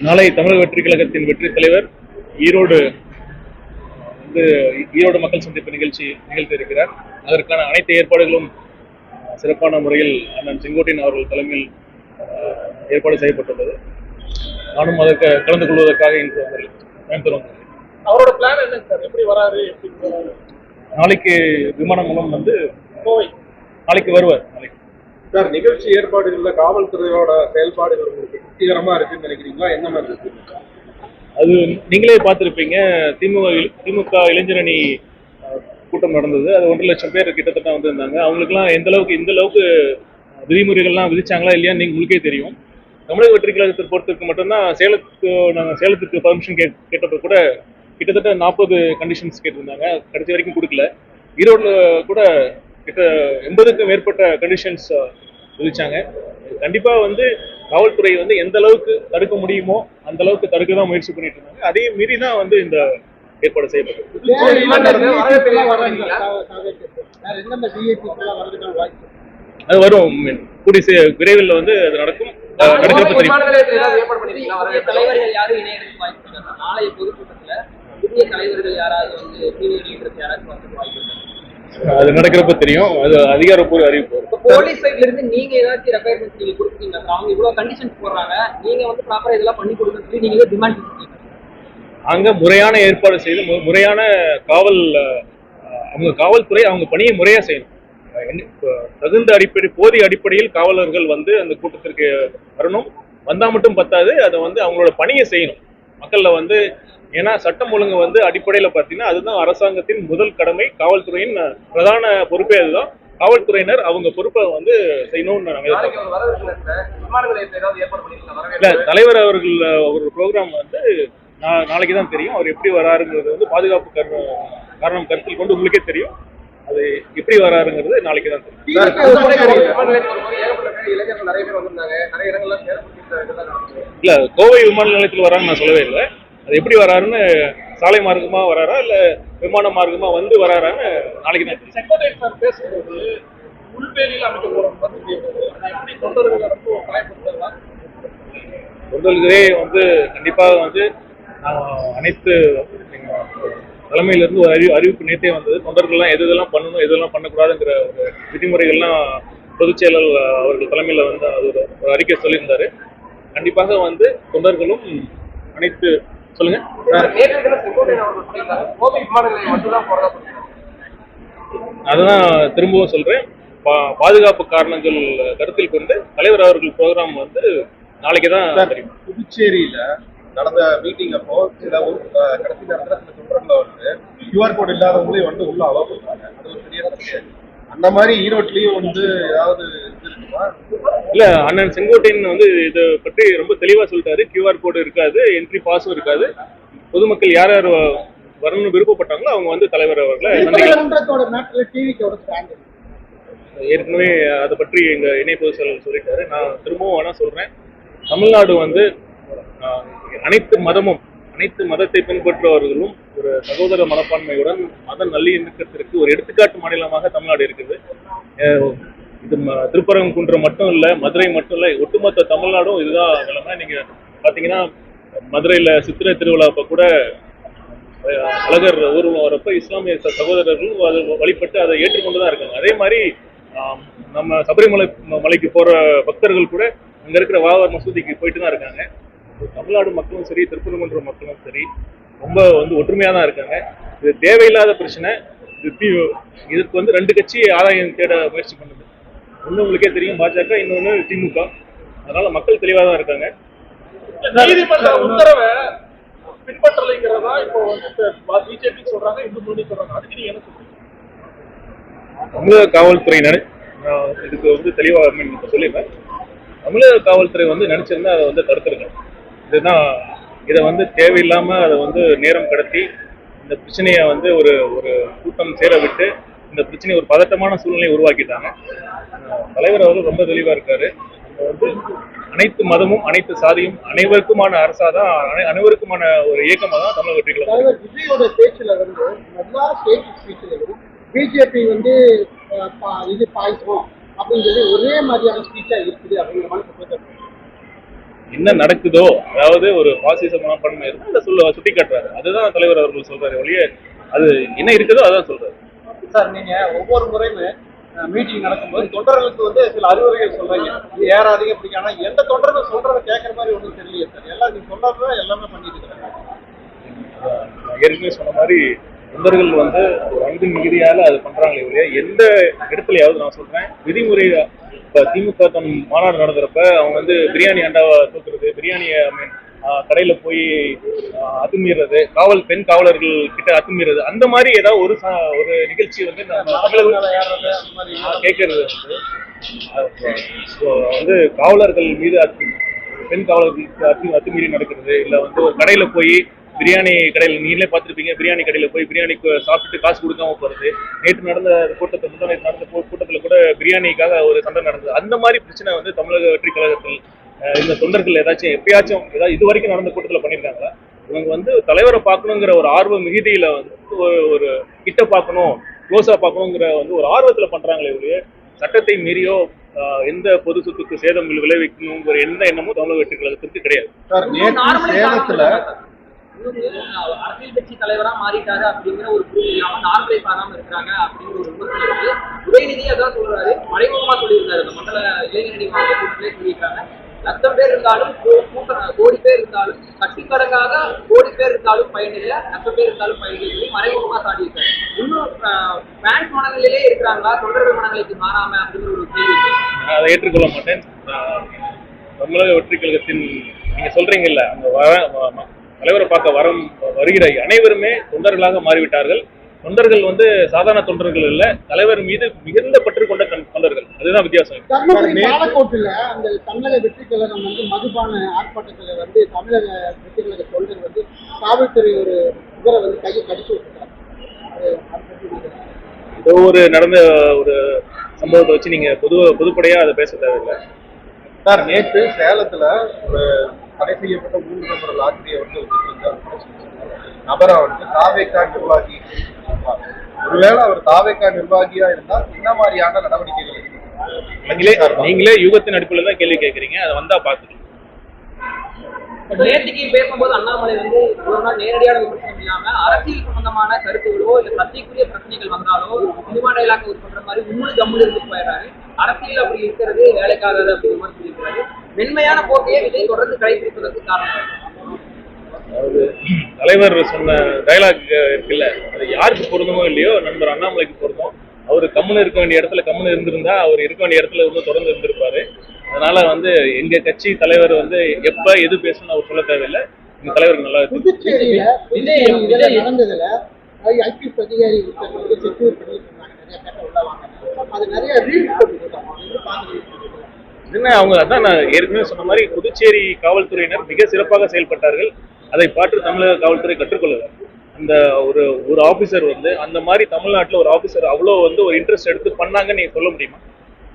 நாளை தமிழக வெற்றி கழகத்தின் வெற்றி தலைவர் ஈரோடு வந்து ஈரோடு மக்கள் சந்திப்பு நிகழ்ச்சி நிகழ்த்த இருக்கிறார். அதற்கான அனைத்து ஏற்பாடுகளும் சிறப்பான முறையில் அண்ணன் செங்கோட்டையன் அவர்கள் தலைமையில் ஏற்பாடு செய்யப்பட்டுள்ளது. நானும் அதற்கு கலந்து கொள்வதற்காக இன்று வந்து கோயம்புத்தூர் வந்திருக்கிறேன். அவரோட பிளான் என்ன சார் எப்படி வராரு? நாளைக்கு விமானம் மூலம் வந்து கோவை. நாளைக்கு வருவார் நாளைக்கு. சார் நிகழ்ச்சி ஏற்பாடுகள்ல காவல்துறையோட செயல்பாடுகள் உங்களுக்கு திருப்திகரமா இருக்குன்னு நினைக்கிறீங்களா? என்ன மாதிரி இருக்கு? அது நீங்களே பார்த்துருப்பீங்க. திமுக திமுக இளைஞரணி கூட்டம் நடந்தது. அது ஒன்றரை லட்சம் பேர் கிட்டத்தட்ட வந்திருந்தாங்க. அவங்களுக்குலாம் எந்த அளவுக்கு இந்த அளவுக்கு விதிமுறைகள்லாம் விதிச்சாங்களா இல்லையா நீங்க உங்களுக்கே தெரியும். தமிழக வெற்றி கழகத்தை பொறுத்தவரைக்கும் மட்டும்தான் சேலத்துக்கு நாங்கள் சேலத்துக்கு பர்மிஷன் கே கேட்டப்ப கூட கிட்டத்தட்ட நாற்பது கண்டிஷன்ஸ் கேட்டிருந்தாங்க. கடைசி வரைக்கும் கொடுக்கல. ஈரோடில் கூட கிட்ட எண்பதுக்கும் மேற்பட்ட கண்டிஷன்ஸ் விதிச்சாங்க. கண்டிப்பா வந்து காவல்துறை வந்து எந்த அளவுக்கு தடுக்க முடியுமோ அந்த அளவுக்கு தடுக்க தான் முயற்சி பண்ணிட்டு இருந்தாங்க அதே மீறி தான் வந்து இந்த ஏற்பாடு செய்யப்பட்டது. அது வரும். கூடி சீ- விரைவில் வந்து அது நடக்கும். நடக்கிறப்ப தெரியும் தலைவர்கள் யாராவது வந்து அது நடக்கிறப்ப தெரியும். அது அதிகாரப்பூர்வ அறிவிப்பு. போலீஸ் சைட்ல இருந்து நீங்க ஏதாச்சும் ரெக்குயர்மெண்ட்ஸ் நீங்க கொடுத்தீங்க சார் அவங்க இவ்வளவு கண்டிஷன்ஸ் போடுறாங்க. நீங்க வந்து ப்ராப்பரா இதெல்லாம் பண்ணி சொல்லி நீங்க டிமாண்ட் கொடுத்தீங்க அங்க முறையான ஏற்பாடு செய்து முறையான காவல் அவங்க காவல்துறை அவங்க பணியை முறையா செய்யணும். தகுந்த அடிப்படை போதிய அடிப்படையில் காவலர்கள் வந்து அந்த கூட்டத்திற்கு வரணும். வந்தா மட்டும் பத்தாது. அதை வந்து அவங்களோட பணியை செய்யணும். மக்கள்ல வந்து ஏன்னா சட்டம் ஒழுங்கு வந்து அடிப்படையில பார்த்தீங்கன்னா அதுதான் அரசாங்கத்தின் முதல் கடமை. காவல்துறையின் பிரதான பொறுப்பே அதுதான். காவல்துறையினர் அவங்க பொறுப்பை வந்து செய்யணும்னு நாங்க எதிர்பார்க்கிறோம். இல்ல தலைவர் அவர்கள் ஒரு ப்ரோக்ராம் வந்து நாளைக்கு தான் தெரியும். அவர் எப்படி வராருங்கிறது வந்து பாதுகாப்பு காரணம் காரணம் கருத்தில் கொண்டு உங்களுக்கே தெரியும். அது எப்படி வராருங்கிறது நாளைக்கு தான் தெரியும். இல்ல கோவை விமான நிலையத்தில் வரான்னு நான் சொல்லவே இல்லை. அது எப்படி வராருன்னு சாலை மார்க்கமா வராரா இல்ல விமான மார்க்கமா வந்து வராரான்னு நாளைக்கு தான் தெரியும். செக்ரட்டரி சார் பேசும்போது உள்வேலியில் அமைக்க போறோம் தொண்டர்களை வந்து கண்டிப்பாக வந்து அனைத்து எங்க தலைமையில இருந்து ஒரு அறி அறிவிப்பு நேத்தே வந்தது. தொண்டர்கள்லாம் எது இதெல்லாம் பண்ணணும் எது இதெல்லாம் பண்ணக்கூடாதுங்கிற ஒரு விதிமுறைகள்லாம் பொதுச் செயலர் அவர்கள் தலைமையில வந்து அது ஒரு அறிக்கை சொல்லியிருந்தாரு. கண்டிப்பாக வந்து தொண்டர்களும் அனைத்து சொல்லுங்க. அதுதான் திரும்பவும் சொல்றேன். பாதுகாப்பு காரணங்கள் கருத்தில் கொண்டு தலைவர் அவர்கள் ப்ரோக்ராம் வந்து நாளைக்கு தான் தெரியும். புதுச்சேரியில நடந்த மீட்டிங் அப்போ சில கடைசி நேரத்துல சில தொண்டர்களை வந்து கியூஆர் கோட் இல்லாதவங்களே வந்து உள்ள அலோவ் பண்றாங்க. அது ஒரு பெரிய அந்த மாதிரி ஈரோட்லயும் வந்து ஏதாவது இது இருக்குமா? இல்ல அண்ணன் செங்கோட்டையன் வந்து இதை பற்றி ரொம்ப தெளிவா சொல்லிட்டாரு. கியூஆர் கோடு இருக்காது என்ட்ரி பாஸும் இருக்காது. பொதுமக்கள் யார் யார் வரணும்னு விருப்பப்பட்டாங்களோ அவங்க வந்து தலைவர் அவர்களை ஏற்கனவே அதை பற்றி எங்க இணை பொதுச் செயலர் சொல்லிட்டாரு. நான் திரும்பவும் வேணா சொல்றேன். தமிழ்நாடு வந்து அனைத்து மதமும் அனைத்து மதத்தை பின்பற்றுபவர்களும் ஒரு சகோதர மனப்பான்மையுடன் மத நல்லிணக்கத்திற்கு ஒரு எடுத்துக்காட்டு மாநிலமாக தமிழ்நாடு இருக்குது. திருப்பரங்குன்றம் மட்டும் இல்லை மதுரை மட்டும் இல்லை ஒட்டுமொத்த தமிழ்நாடும் இதுதான் நிலைமை நீங்க பாத்தீங்கன்னா மதுரையில சித்திரை திருவிழா அப்போ கூட அழகர் ஊர்வலம் வரப்ப இஸ்லாமிய ச- சகோதரர்களும் அது வழிபட்டு அதை ஏற்றுக்கொண்டு தான் இருக்காங்க. அதே மாதிரி நம்ம சபரிமலை மலைக்கு போற பக்தர்கள் கூட அங்க இருக்கிற வாவர் மசூதிக்கு போயிட்டு தான் இருக்காங்க தமிழ்நாடு மக்களும் சரி திருப்பரங்குன்ற மக்களும் சரி ரொம்ப வந்து ஒற்றுமையா தான் இருக்காங்க. இது தேவையில்லாத பிரச்சனை. இதுக்கு வந்து ரெண்டு கட்சி ஆதாயம் தேட முயற்சி பண்ணுது. ஒண்ணு உங்களுக்கே தெரியும் பாஜக இன்னொன்னு திமுக. அதனால மக்கள் தெளிவா தான் இருக்காங்க. நீதிமன்ற உத்தரவை பின்பற்றலைங்கிறதா இப்போ வந்து பிஜேபி சொல்றாங்க இந்து முன்னணி சொல்றாங்க. அதுக்கு நீங்க என்ன சொல்றீங்க? தமிழக காவல்துறை நினை நான் இதுக்கு வந்து தெளிவா I mean இப்ப சொல்லிடுறேன். தமிழக காவல்துறை வந்து நினைச்சிருந்தா அதை வந்து தடுத்துருக்கணும் இதுதான் இதை வந்து தேவையில்லாம அதை வந்து நேரம் கடத்தி இந்த பிரச்சனையை வந்து ஒரு ஒரு கூட்டம் சேர விட்டு இந்த பிரச்சனையை ஒரு பதட்டமான சூழ்நிலையை உருவாக்கிட்டாங்க. தலைவர் அவர்கள் ரொம்ப தெளிவா இருக்காரு. வந்து அனைத்து மதமும் அனைத்து சாதியும் அனைவருக்குமான அரசாதான் அனை- அனைவருக்குமான ஒரு இயக்கமாக தான் தமிழக வெற்றி கழகம் விஜயோட பேச்சுல வந்து எல்லா ஸ்டேட் ஸ்பீச்லையும் பிஜேபி வந்து இது பாய்ச்சோம் அப்படின்னு சொல்லி ஒரே மாதிரியான ஸ்பீச்சா இருக்குது அப்படிங்கிற மாதிரி குற்றச்சாட்டு என்ன நடக்குதோ அதாவது ஒரு பாசிச மனப்பான்மை இருந்தால் அதை சொல்ல சுட்டி காட்டுறாரு அதுதான் தலைவர் அவர்கள் சொல்றாரு ஒழிய அது என்ன இருக்குதோ அதான் சொல்றாரு. சார் நீங்க ஒவ்வொரு முறையுமே மீட்டிங் நடக்கும்போது தொண்டர்களுக்கு வந்து சில அறிவுரைகள் சொல்றீங்க. இது ஏறாதீங்க பிடிக்கும் ஆனா எந்த தொண்டர்கள் சொல்றத கேட்கற மாதிரி ஒன்றும் தெரியலையே சார். எல்லாம் நீங்க சொல்றதுதான் எல்லாமே பண்ணிட்டு இருக்காங்க. ஏற்கனவே சொன்ன மாதிரி தொண்டர்கள் வந்து ஒரு அன்பு மிகுதியால அது பண்றாங்களே இல்லையா எந்த இடத்துலயாவது நான் சொல்றேன் விதிமுறை இப்ப திமுக மாநாடு நடந்துறப்ப அவங்க வந்து பிரியாணி அண்டாவை தூக்குறது பிரியாணியை கடையில போய் அத்துமீறது காவல் பெண் காவலர்கள் கிட்ட அத்துமீறது அந்த மாதிரி ஏதாவது ஒரு ஒரு நிகழ்ச்சி வந்து கேட்கறது வந்து. காவலர்கள் மீது அத்து பெண் காவலர்களுக்கு அத்து அத்துமீறி நடக்கிறது இல்ல வந்து ஒரு கடையில போய் பிரியாணி கடையில் நீங்களே பார்த்துருப்பீங்க பிரியாணி கடையில போய் பிரியாணி சாப்பிட்டுட்டு காசு கொடுக்காம போறது. நேற்று நடந்த கூட்டத்தை முந்தா நேற்று நடந்த கூட்டத்துல கூட பிரியாணிக்காக ஒரு சண்டை நடந்தது. அந்த மாதிரி பிரச்சனை வந்து தமிழக வெற்றி கழகத்தில் இந்த தொண்டர்கள் ஏதாச்சும் எப்பயாச்சும் ஏதாவது இது வரைக்கும் நடந்த கூட்டத்துல பண்ணியிருக்காங்களா இவங்க வந்து தலைவரை பார்க்கணுங்கிற ஒரு ஆர்வ மிகுதியில வந்து ஒரு ஒரு கிட்ட பார்க்கணும் க்ளோஸா பார்க்கணுங்கிற வந்து ஒரு ஆர்வத்துல பண்றாங்களே ஒழிய சட்டத்தை மீறியோ எந்த பொது சொத்துக்கு சேதம் விளைவிக்கணுங்கிற எந்த எண்ணமும் தமிழக வெற்றி கழகத்திற்கு கிடையாது. சேலத்துல அரசியல் கட்சி தலைவரா மாறிட்டாரு அப்படிங்கிற ஒரு புரிதல் இல்லாம நார்மலைஸ் ஆகாம இருக்கிறாங்க அப்படிங்கிற ஒரு விமர்சனம் இருக்கு உதயநிதி அதான் சொல்றாரு. மறைமுகமா சொல்லியிருந்தாரு இந்த மண்டல இளைஞரணி மாவட்ட கூட்டத்திலே சொல்லியிருக்காங்க. லட்சம் பேர் இருந்தாலும் கோ- கூட்டம் கோடி பேர் இருந்தாலும் கட்டிக்கடங்காக கோடி பேர் இருந்தாலும் பயனில்லை லட்சம் பேர் இருந்தாலும் பயனில்லை மறைமுகமா சாடியிருக்காரு. இன்னும் பேங்க் மனநிலையிலே இருக்கிறாங்களா? தொண்டர்கள் மனநிலைக்கு மாறாம அப்படிங்கிற ஒரு கேள்வி அதை ஏற்றுக்கொள்ள மாட்டேன். தமிழக வெற்றி கழகத்தின் நீங்க சொல்றீங்கல்ல அந்த வர வ- தலைவரை பார்க்க வரம் வருகிற அனைவருமே தொண்டர்களாக மாறிவிட்டார்கள். தொண்டர்கள் வந்து சாதாரண தொண்டர்கள் இல்ல. தலைவர் மீது மிகுந்த பற்று கொண்ட தொண்- தொண்டர்கள். அதுதான் வித்தியாசம். தர்மபுரி பாலக்கோட்டில் அந்த தமிழக வெற்றி கழகம் வந்து மதுபான ஆர்ப்பாட்டத்தில் வந்து தமிழக வெற்றி கழக தொண்டர் வந்து காவல்துறை ஒரு இவரை வந்து கையை கடிச்சு நீங்க- ஏதோ ஒரு நடந்த ஒரு சம்பவத்தை வச்சு நீங்க பொது பொதுப்படையா அதை பேச தேவையில்லை. சார் நேற்று சேலத்துல ஒரு தடை செய்யப்பட்ட மூன்று லாட்டரியை வந்து வச்சிருந்த நபரை வந்து தாவேக்கா நிர்வாகி ஒருவேளை அவர் தாவேக்கா நிர்வாகியா இருந்தா என்ன மாதிரியான நடவடிக்கைகள்? நீங்களே நீங்களே யுகத்தின் அடிப்படையில் தான் கேள்வி கேட்குறீங்க. அதை வந்தா பார்த்துக்கலாம். நேற்றுக்கு பேசும்போது அண்ணாமலை வந்து ஒரு நாள் நேரடியான விமர்சனம் இல்லாம அரசியல் சம்பந்தமான கருத்துகளோ இல்ல சர்ச்சைக்குரிய பிரச்சனைகள் வந்தாலோ சினிமா டைலாக் யூஸ் பண்ற மாதிரி உம்முடு கம்முடு இருந்து போயிடுறாரு. அரசியல் அப்படி இருக்கிறது வேலைக்காகாது அப்படி விமர்சிக்கிறாரு. மென்மையான போக்கையே விஜய் தொடர்ந்து கடைபிடிப்பதற்கு காரணம் அதாவது தலைவர் சொன்ன டைலாக் இருக்குல்ல அது யாருக்கு பொருந்துமோ இல்லையோ நண்பர் அண்ணாமலைக்கு பொருந்தும். அவர் கம்முன்னு இருக்க வேண்டிய இடத்துல கம்முன்னு இருந்திருந்தா அவர் இருக்க வேண்டிய இடத்துல இன்னும் தொடர்ந்து இருந்திருப்பாரு. அதனால வந்து எங்க கட்சி தலைவர் வந்து எப்ப எது பேசணும்னு அவர் சொல்ல தேவையில்லை. எங்க தலைவருக்கு நல்லா ஐபிஎஸ் அதிகாரி செக்யூர் அது நிறைய ரீல்ஸ் பாக்குறீங்க என்ன அவங்க அதான் நான் ஏற்கனவே சொன்ன மாதிரி புதுச்சேரி காவல்துறையினர் மிக சிறப்பாக செயல்பட்டார்கள். அதை பார்த்து தமிழக காவல்துறை கற்றுக்கொள்ள அந்த ஒரு ஒரு ஆபீசர் வந்து அந்த மாதிரி தமிழ்நாட்டில் ஒரு ஆபீசர் அவ்வளோ வந்து ஒரு இன்ட்ரெஸ்ட் எடுத்து பண்ணாங்கன்னு நீங்க சொல்ல முடியுமா?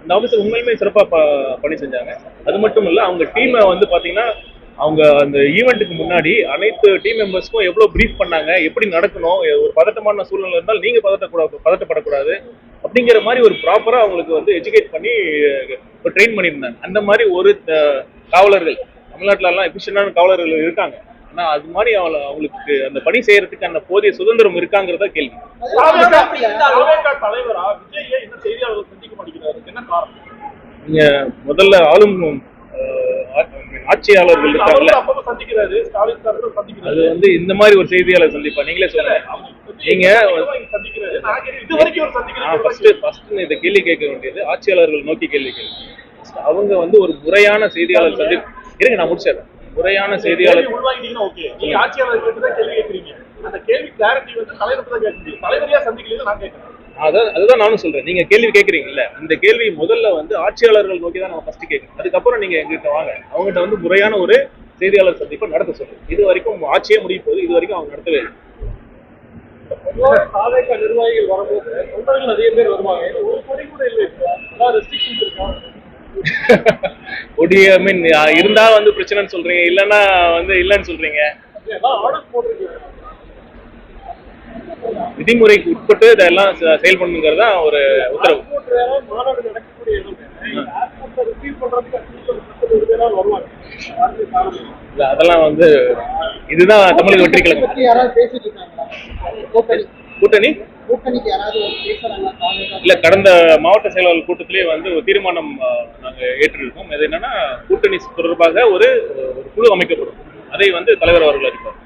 அந்த ஆபீசர் உண்மையுமே சிறப்பாக ப- பணி செஞ்சாங்க. அது மட்டும் இல்லை அவங்க டீமை வந்து பார்த்தீங்கன்னா அவங்க அந்த ஈவெண்ட்டுக்கு முன்னாடி அனைத்து டீம் மெம்பர்ஸ்க்கும் எவ்வளோ ப்ரீஃப் பண்ணாங்க எப்படி நடக்கணும் ஒரு பதட்டமான சூழ்நிலை இருந்தால் நீங்கள் பதட்டக்கூடாது பதட்டப்படக்கூடாது அப்படிங்கிற மாதிரி ஒரு ப்ராப்பராக அவங்களுக்கு வந்து எஜுகேட் பண்ணி ட்ரெயின் பண்ணியிருந்தாங்க. அந்த மாதிரி ஒரு காவலர்கள் தமிழ்நாட்டிலலாம் எஃபிஷியண்டான காவலர்கள் இருக்காங்க. ஆனா அது மாதிரி அவங்கள அவங்களுக்கு அந்த பணி செய்யறதுக்கு அந்த போதிய சுதந்திரம் இருக்காங்கிறதா கேள்வி. தலைவரா விஜய் ஏன் செய்தியாளர்கள் சந்திக்க மாட்டேங்கிறாரு என்ன காரணம் நீங்க முதல்ல ஆளும் ஆட்சியாளர்கள் இருக்காங்கல்ல அது வந்து இந்த மாதிரி ஒரு செய்தியாளர் சந்திப்பா? நீங்களே சொல்லுங்க. நீங்க இது வரைக்கும் நான் இந்த கேள்வி கேட்க வேண்டியது ஆட்சியாளர்கள் நோக்கி கேள்வி கேள்வி. அவங்க வந்து ஒரு முறையான செய்தியாளர் சந்திப்பு இருங்க நான் முடிச்சிடறேன். முறையான செய்தியாளர் அதான் அதுதான் நானும் சொல்றேன். நீங்க கேள்வி கேட்கறீங்கல்ல இந்த கேள்வி முதல்ல வந்து ஆட்சியாளர்கள் நோக்கி தான் நம்ம ஃபர்ஸ்ட் கேட்கணும். அதுக்கப்புறம் நீங்க எங்கிட்ட வாங்க. அவங்ககிட்ட வந்து முறையான ஒரு செய்தியாளர் சந்திப்பை நடத்த சொல்லுங்க. இது வரைக்கும் ஆட்சியே முடிய போகுது இது வரைக்கும் அவங்க நடத்தவே இல்லை. நிர்வாகிகள் வரும்போது தொண்டர்கள் நிறைய பேர் வருவாங்க. ஒரு கொடி கூட இல்லை ரெஸ்ட்ரிக்ஷன்ஸ் ஒடி ஐ மீன் இருந்தா வந்து பிரச்சனைன்னு சொல்றீங்க இல்லைன்னா வந்து இல்லைன்னு சொல்றீங்க? விதிமுறைக்கு உட்பட்டு இதெல்லாம் செ- செயல்படணுங்கிறது தான் ஒரு உத்தரவு. அதெல்லாம் வந்து இதுதான் தமிழக வெற்றி கழகம் கூட்டணி? இல்ல கடந்த மாவட்ட செயலாளர் கூட்டத்திலே வந்து ஒரு தீர்மானம் நாங்க ஏற்றிருக்கோம். அது என்னன்னா கூட்டணி தொடர்பாக ஒரு ஒரு குழு அமைக்கப்படும். அதை வந்து தலைவர் அவர்கள் அறிவிப்பார்.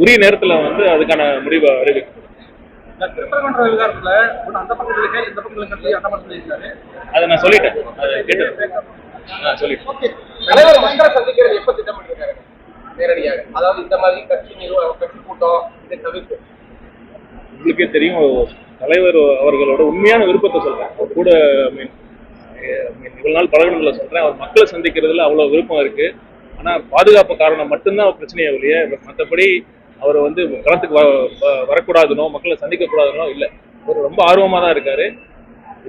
உரிய நேரத்துல வந்து அதுக்கான முடிவை அறிவிக்கப்படும் இந்த திருப்பரங்குன்ற விவகாரத்துல அந்த பக்கம் இருக்கு? இந்த பக்கம் அந்த பக்கம் இருக்காரு? அதை நான் சொல்லிட்டேன். அதை கேட்டேன் நான் சொல்லிட்டேன். தலைவர் மக்களை சந்திக்கிறது எப்ப திட்டமிட்டிருக்காரு நேரடியாக. அதாவது இந்த மாதிரி கட்சி நிறுவனம் கட்சி கூட்டம் இதை தவிர்த்து உங்களுக்கே தெரியும் தலைவர் அவர்களோட உண்மையான விருப்பத்தை சொல்றேன். அவர் கூட மீன் இவ்வளவு நாள் பழகணுங்களை சொல்றேன். அவர் மக்களை சந்திக்கிறதுல அவ்வளவு விருப்பம் இருக்கு. ஆனா பாதுகாப்பு காரணம் மட்டும்தான் பிரச்சனையே ஒழிய மற்றபடி அவர் வந்து களத்துக்கு வ- வ- வரக்கூடாதுனோ மக்களை சந்திக்க கூடாதுனோ இல்லை. அவர் ரொம்ப ஆர்வமாக தான் இருக்காரு.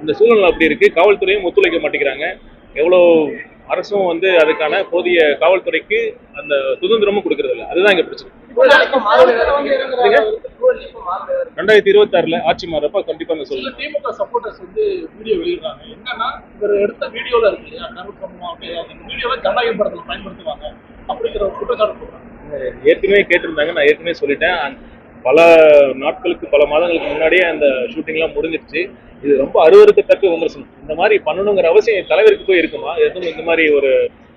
இந்த சூழ்நிலை அப்படி இருக்கு. காவல்துறையும் ஒத்துழைக்க மாட்டேங்கிறாங்க. எவ்வளோ அரசும் வந்து அதுக்கான போதிய காவல்துறைக்கு அந்த சுதந்திரமும் கொடுக்கறது இல்லை அதுதான் இங்க பிரச்சனை. ரெண்டாயிரத்தி இருபத்தாறுல ஆட்சி மாறப்ப கண்டிப்பா நான் சில சொல்லுவேன் திமுக சப்போர்ட்டர்ஸ் வந்து வீடியோ வெளியிடுறாங்க. என்னன்னா இவர் எடுத்த வீடியோல இருக்கு இல்லையா சம்பவம் அந்த வீடியோவை ஜனநாயக படத்துல பயன்படுத்துவாங்க அப்படிங்கிற ஒரு குற்றச்சாட்டு போடுறாங்க. ஏற்கனவே கேட்டிருந்தாங்க நான் ஏற்கனவே சொல்லிட்டேன். பல நாட்களுக்கு பல மாதங்களுக்கு முன்னாடியே அந்த ஷூட்டிங்லாம் முடிஞ்சிருச்சு. இது ரொம்ப அருவருக்கத்தக்க விமர்சனம். இந்த மாதிரி பண்ணணுங்கிற அவசியம் தலைவருக்கு போய் இருக்குமா? எதுவும் இந்த மாதிரி ஒரு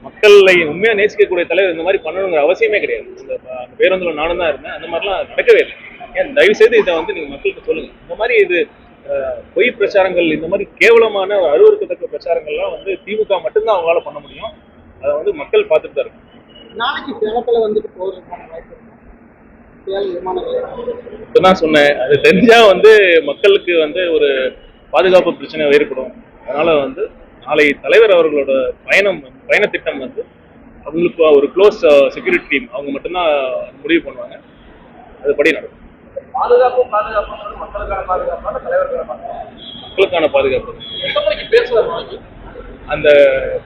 மக்களை உண்மையா நேசிக்கக்கூடிய தலைவர் இந்த மாதிரி பண்ணணுங்கிற அவசியமே கிடையாது. இந்த பேருந்துல நானும் தான் இருந்தேன். அந்த மாதிரிலாம் நடக்கவே இல்லை. ஏன் தயவு செய்து இதை வந்து நீங்க மக்களுக்கு சொல்லுங்க. இந்த மாதிரி இது பொய் பிரச்சாரங்கள் இந்த மாதிரி கேவலமான அருவருக்கத்தக்க பிரச்சாரங்கள்லாம் வந்து திமுக மட்டும்தான் அவங்களால பண்ண முடியும். அதை வந்து மக்கள் பார்த்துட்டு தான் இருக்காங்க. நாளைக்கு சேலத்துல வந்துட்டு போறதுக்கான வாய்ப்பு இப்பதான் சொன்னேன். அது தெரிஞ்சா வந்து மக்களுக்கு வந்து ஒரு பாதுகாப்பு பிரச்சனை ஏற்படும். அதனால வந்து நாளை தலைவர் அவர்களோட பயணம் பயண திட்டம் வந்து அவங்களுக்கு ஒரு க்ளோஸ் செக்யூரிட்டி டீம் அவங்க மட்டும்தான் முடிவு பண்ணுவாங்க. அதுபடி நடக்கும். பாதுகாப்பு பாதுகாப்பு மக்களுக்கான பாதுகாப்பு. மக்களுக்கான அந்த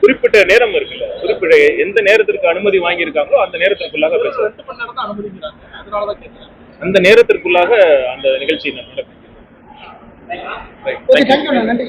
குறிப்பிட்ட நேரம் இருக்குல்ல குறிப்பிட்ட எந்த நேரத்திற்கு அனுமதி வாங்கியிருக்காங்களோ அந்த நேரத்திற்குள்ளாக கேட்கிறேன் அந்த நேரத்திற்குள்ளாக அந்த நிகழ்ச்சி நடக்கும். ஓகே தேங்க்யூ நன்றி